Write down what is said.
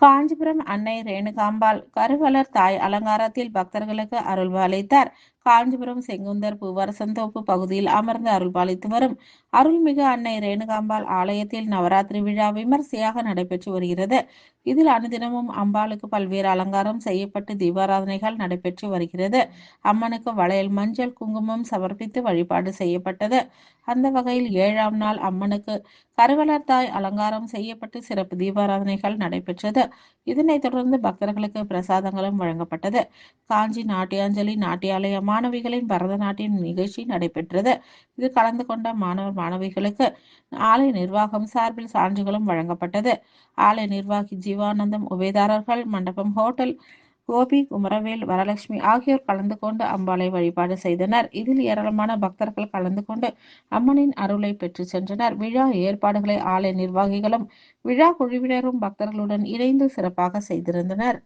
காஞ்சிபுரம் அன்னை ரேணுகாம்பாள் கருவலர் தாய் அலங்காரத்தில் பக்தர்களுக்கு அருள்பாலித்தார் காஞ்சிபுரம் செங்குந்தர் பூவரசந்தோப்பு பகுதியில் அமர்ந்து அருள்பாலித்து வரும் அருள்மிகு அன்னை ரேணுகாம்பாள் ஆலயத்தில் நவராத்திரி விழா விமர்சையாக நடைபெற்று வருகிறது. இதில் அனுதினமும் அம்பாளுக்கு பல்வேறு அலங்காரம் செய்யப்பட்டு தீபாராதனைகள் நடைபெற்று வருகிறது. அம்மனுக்கு வளையல் மஞ்சள் குங்குமம் சமர்ப்பித்து வழிபாடு செய்யப்பட்டது. அந்த வகையில் ஏழாம் நாள் அம்மனுக்கு கருவலர் தாய் அலங்காரம் செய்யப்பட்டு சிறப்பு தீபாராதனைகள் நடைபெற்றது. இதனைத் தொடர்ந்து பக்தர்களுக்கு பிரசாதங்களும் வழங்கப்பட்டது. காஞ்சி நாட்டியாஞ்சலி நாட்டியாலயமான மாணவிகளின் பரதநாட்டியம் நிகழ்ச்சி நடைபெற்றது. இது கலந்து கொண்ட மாணவர் மாணவிகளுக்கு ஆலய நிர்வாகம் சார்பில் சான்றுகளும் வழங்கப்பட்டது. ஆலய நிர்வாகி ஜீவானந்தம் உபயதாரர்கள் மண்டபம் ஹோட்டல் கோபி குமரவேல் வரலட்சுமி ஆகியோர் கலந்து கொண்டு அம்பாளை வழிபாடு செய்தனர். இதில் ஏராளமான பக்தர்கள் கலந்து கொண்டு அம்மனின் அருளை பெற்று சென்றனர். விழா ஏற்பாடுகளை ஆலய நிர்வாகிகளும் விழா குழுவினரும் பக்தர்களுடன் இணைந்து சிறப்பாக செய்திருந்தனர்.